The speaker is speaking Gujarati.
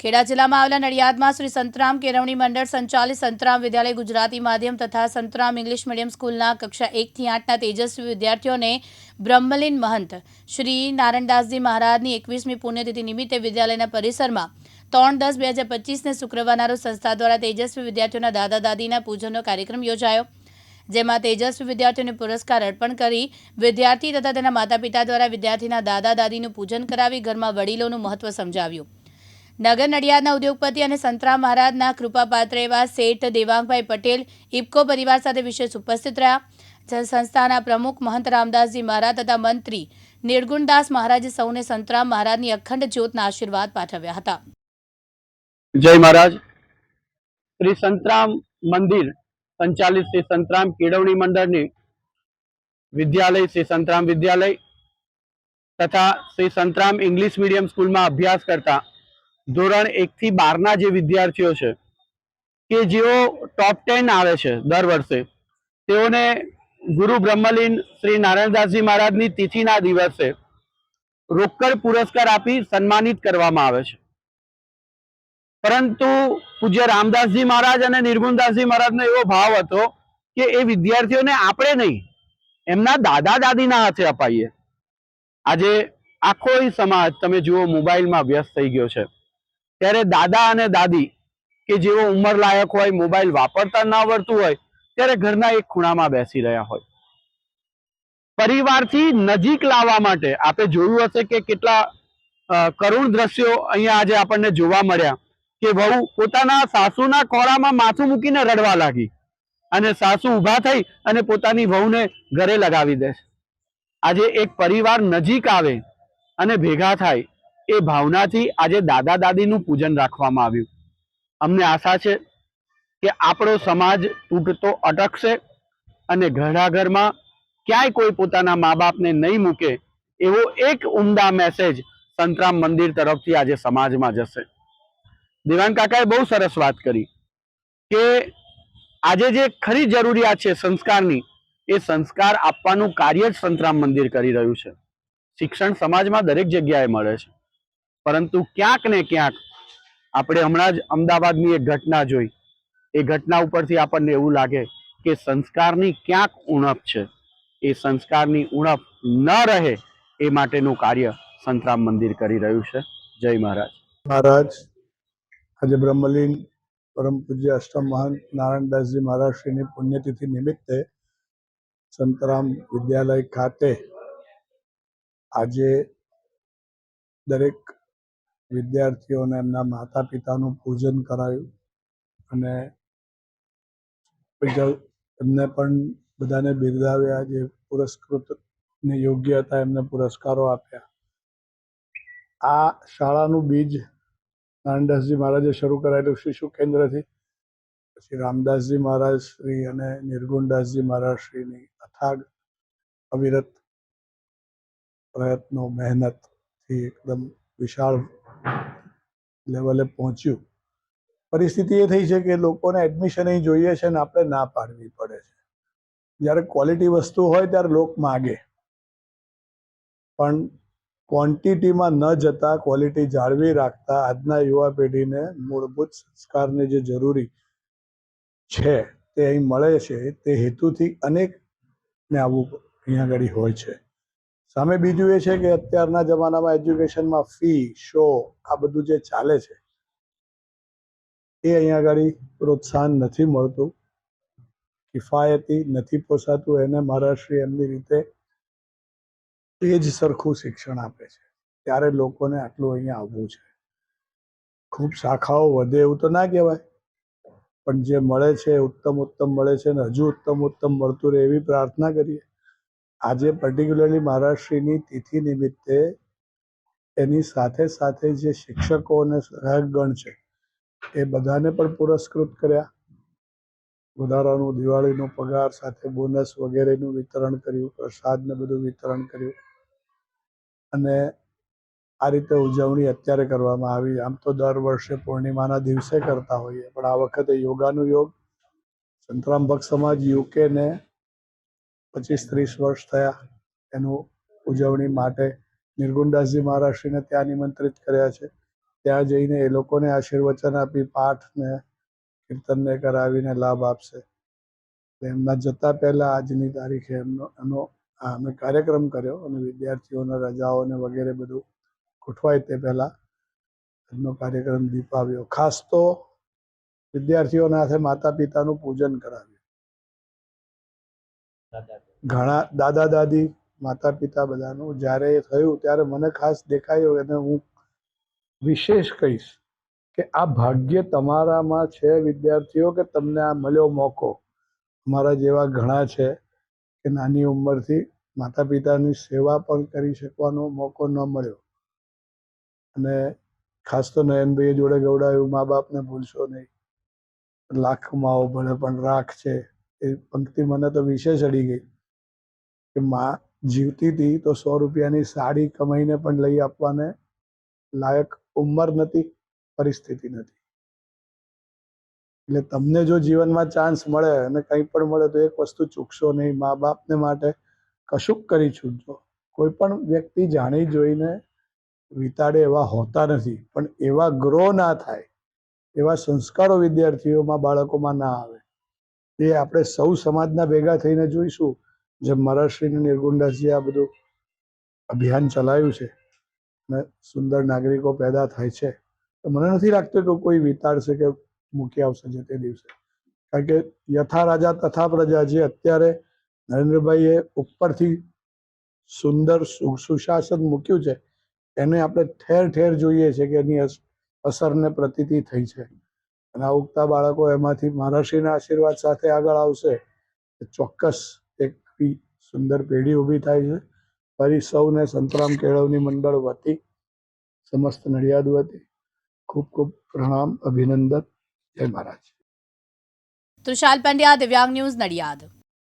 ખેડા જિલ્લામાં આવેલા નડિયાદમાં શ્રી સંતરામ કેળવણી મંડળ સંચાલિત સંતરામ વિદ્યાલય ગુજરાતી માધ્યમ તથા સંતરામ ઇંગ્લિશ મીડિયમ સ્કૂલના કક્ષા એકથી આઠના તેજસ્વી વિદ્યાર્થીઓને બ્રહ્મલીન મહંત શ્રી નારાયણદાસજી મહારાજની એકવીસમી પુણ્યતિથિ નિમિત્તે વિદ્યાલયના પરિસરમાં ત્રણ દસ બે હજાર પચીસને શુક્રવારના રોજ સંસ્થા દ્વારા તેજસ્વી વિદ્યાર્થીઓના દાદા દાદીના પૂજનનો કાર્યક્રમ યોજાયો. જેમાં તેજસ્વી વિદ્યાર્થીઓને પુરસ્કાર અર્પણ કરી વિદ્યાર્થી તથા તેના માતા પિતા દ્વારા વિદ્યાર્થીના દાદા દાદીનું પૂજન કરાવી ઘરમાં વડીલોનું મહત્વ સમજાવ્યું. નગર નડિયાદના ઉદ્યોગપતિ અને સંતરામ મહારાજના કૃપાપાત્ર એવા શેઠ દેવાંગભાઈ પટેલ ઇફકો પરિવાર સાથે વિશેષ ઉપસ્થિત રહ્યા. સંસ્થાના પ્રમુખ મહંત રામદાસજી મહારાજ તથા મંત્રી નિર્ગુણદાસ મહારાજે સૌને સંતરામ મહારાજની અખંડ જ્યોતના આશીર્વાદ પાઠવ્યા હતા. જય મહારાજ. શ્રી સંતરામ મંદિર સંચાલિત શ્રી સંતરામ કેળવણી મંડળની વિદ્યાલય, શ્રી સંતરામ વિદ્યાલય તથા શ્રી સંતરામ ઇંગ્લિશ મીડિયમ સ્કૂલમાં અભ્યાસ કરતા ધોરણ એક થી બારના જે વિદ્યાર્થીઓ છે, કે જેઓ ટોપ ટેન આવે છે દર વર્ષે, તેઓને ગુરુ બ્રહ્મલીન શ્રી નારાયણદાસજી મહારાજની તિથિના દિવસે રોકડ પુરસ્કાર આપી સન્માનિત કરવામાં આવે છે. પરંતુ પૂજ્ય રામદાસજી મહારાજ અને નિર્ગુણદાસજી મહારાજનો એવો ભાવ હતો કે એ વિદ્યાર્થીઓને આપણે નહીં, એમના દાદા દાદીના હાથે અપાઈએ. આજે આખો સમાજ તમે જુઓ મોબાઈલમાં વ્યસ્ત થઈ ગયો છે. ત્યારે દાદા અને દાદી કે જેઓ ઉંમર લાયક હોય, મોબાઈલ વાપરતા ના આવડતું હોય, ત્યારે ઘરના એક ખૂણામાં બેસી રહ્યા હોય. પરિવારથી નજીક લાવવા માટે આપે જોયું હશે કે કેટલા કરુણ દ્રશ્યો અહીંયા આજે આપણને જોવા મળ્યા કે વહુ પોતાના સાસુના ખોળામાં માથું મૂકીને રડવા લાગી અને સાસુ ઊભા થઈ અને પોતાની વહુને ઘરે લગાવી દે આજે એક પરિવાર નજીક આવે અને ભેગા થાય એ ભાવનાથી આજે દાદા દાદીનું પૂજન રાખવામાં આવ્યું. અમને આશા છે કે આપણો સમાજ તૂટતો અટકશે અને ઘરમાં ક્યાંય કોઈ પોતાના મા બાપને નહીં મૂકે એવો એક ઉમદા મેસેજ સંતરામ મંદિર તરફથી આજે સમાજમાં જશે. દેવાન કાકાએ બહુ સરસ વાત કરી કે આજે જે ખરી જરૂરિયાત છે સંસ્કારની, એ સંસ્કાર આપવાનું કાર્ય જ સંતરામ મંદિર કરી રહ્યું છે. શિક્ષણ સમાજમાં દરેક જગ્યાએ મળે છે. પરંતુ ક્યાંક ને ક્યાંક આપણે હમણાં જ અમદાવાદની એક ઘટના જોઈ. એ ઘટના ઉપરથી આપણને એવું લાગે કે સંસ્કારની ક્યાંક ઉણપ છે. એ સંસ્કારની ઉણપ ન રહે એ માટેનું કાર્ય સંતરામ મંદિર કરી રહ્યું છે. જય મહારાજ. મહારાજ, આજે બ્રહ્મલીન પરમ પૂજ્ય અષ્ટમ મહંત નારાયણદાસજી મહારાજશ્રીની પુણ્યતિથિ નિમિત્તે સંતરામ વિદ્યાલય ખાતે આજે દરેક વિદ્યાર્થીઓને એમના માતા પિતાનું પૂજન કરાયું અને એમને પણ બધાને બિરદાવ્યા જે પુરસ્કૃત ને યોગ્ય હતા એમને પુરસ્કારો આપ્યા. આ શાળાનું બીજ નાનદાસજી મહારાજે શરૂ કરાયેલું શિશુ કેન્દ્રથી પછી રામદાસજી મહારાજ શ્રી અને નિર્ગુણદાસજી મહારાજ શ્રીની અથાગ અવિરત પ્રયત્નો, મહેનતથી એકદમ વિશાળ લેવલે પહોંચ્યું. પરિસ્થિતિ એ થઈ છે કે લોકોને એડમિશન અહીં જોઈએ છે ને આપણે ના પાડવી પડે છે. જ્યારે ક્વોલિટી વસ્તુ હોય ત્યારે લોક માગે. પણ ક્વોન્ટિટીમાં ન જતા ક્વોલિટી જાળવી રાખતા આજના યુવા પેઢીને મૂળભૂત સંસ્કારને જે જરૂરી છે તે અહીં મળે છે તે હેતુથી અનેકને આવું અહીંયા આગળ હોય છે. સામે બીજું એ છે કે અત્યારના જમાનામાં એજ્યુકેશનમાં ફી, શો, આ બધું જે ચાલે છે, એ અહીંયા આગળ પ્રોત્સાહન નથી મળતું. કિફાયતી નથી પોસાતું. એને મહારાષ્ટ્રી એમની રીતે એ જ સરખું શિક્ષણ આપે છે. ત્યારે લોકોને આટલું અહીંયા આવવું છે. ખૂબ શાખાઓ વધે એવું તો ના કહેવાય, પણ જે મળે છે ઉત્તમ ઉત્તમ મળે છે અને હજુ ઉત્તમ ઉત્તમ મળતું રહે એવી પ્રાર્થના કરીએ. આજે પર્ટિક્યુલરલી મહારાષ્ટ્રીની તિથિ નિમિત્તે એની સાથે સાથે જે શિક્ષકો અને સહાયકગણ છે, એ બધાને પણ પુરસ્કૃત કર્યા. વધારાનું દિવાળીનો પગાર સાથે બોનસ વગેરેનું વિતરણ કર્યું પ્રસાદ ને બધું વિતરણ કર્યું. અને આ રીતે ઉજવણી અત્યારે કરવામાં આવી. આમ તો દર વર્ષે પૂર્ણિમાના દિવસે કરતા હોઈએ, પણ આ વખતે યોગાનું યોગ સંતરામ ભક્ત સમાજ યુકેને પચીસ ત્રીસ વર્ષ થયા એનું ઉજવણી માટે નિર્ગુણદાસજી મહારાષ્ટ્રીને ત્યાં નિમંત્રિત કર્યા છે. ત્યાં જઈને એ લોકોને આશીર્વચન આપી, પાઠ ને કીર્તનને કરાવીને લાભ આપશે. એમના જતા પહેલા આજની તારીખે એમનો, એનો અમે કાર્યક્રમ કર્યો અને વિદ્યાર્થીઓને, રજાઓને વગેરે બધું ગોઠવાય તે પહેલા એમનો કાર્યક્રમ દીપાવ્યો. ખાસ તો વિદ્યાર્થીઓના હાથે માતા પિતાનું પૂજન કરાવ્યું. ઘણા દાદા દાદી, માતા પિતા બધાનું જ્યારે એ થયું ત્યારે મને ખાસ દેખાયું અને હું વિશેષ કહીશ કે આ ભાગ્ય તમારામાં છે વિદ્યાર્થીઓ કે તમને આ મળ્યો મોકો? મારા જેવા ઘણા છે કે નાની ઉંમરથી માતા પિતાની સેવા પણ કરી શકવાનો મોકો ન મળ્યો. અને ખાસ તો નયનભાઈ જોડે ગવડાવ્યું મા બાપને ભૂલશો નહીં. લાખ માઓ ભલે પણ રાખ છે. એ પંક્તિ મને તો વિશે ચડી ગઈ કે માં જીવતી હતી તો સો રૂપિયાની સાડી કમાઈને પણ લઈ આપવાને લાયક ઉંમર નથી, પરિસ્થિતિ નથી. એટલે તમને જો જીવનમાં ચાન્સ મળે અને કંઈ પણ મળે તો એક વસ્તુ ચૂકશો નહીં. મા બાપને માટે કશુંક કરી છૂટજો કોઈ પણ વ્યક્તિ જાણી જોઈને વિતાડે એવા હોતા નથી. પણ એવા ગ્રો ના થાય, એવા સંસ્કારો વિદ્યાર્થીઓમાં બાળકોમાં ના આવે. એ આપણે સૌ સમાજના ભેગા થઈને જોઈશું. જેમ મહારાષ્ટ્રીને નિર્ગુંડાસજી આ બધું અભિયાન ચલાવ્યું છે અને સુંદર નાગરિકો પેદા થાય છે. તો મને નથી લાગતું કે કોઈ વિતાડશે કે મૂકી આવશે જે તે દિવસે. કારણ કે યથા રાજા તથા પ્રજા જે અત્યારે નરેન્દ્રભાઈએ ઉપરથી સુંદર સુશાસન મૂક્યું છે, એને આપણે ઠેર ઠેર જોઈએ છે કે એની અસ- અસરને પ્રતીતિ થઈ છે. અને આ ઉગતા બાળકો એમાંથી મહારાષ્ટ્રીના આશીર્વાદ સાથે આગળ આવશે. ચોક્કસ એક સુંદર પેઢી ઊભી થાય છે. ફરી સૌને સંતરામ કેળવણી મંડળ વતી સમસ્ત નડિયાદ વતી ખૂબ ખૂબ પ્રણામ, અભિનંદન. જય મહારાજ. તૃષાલ પંડ્યા, દિવ્યાંગ ન્યૂઝ નડિયાદ.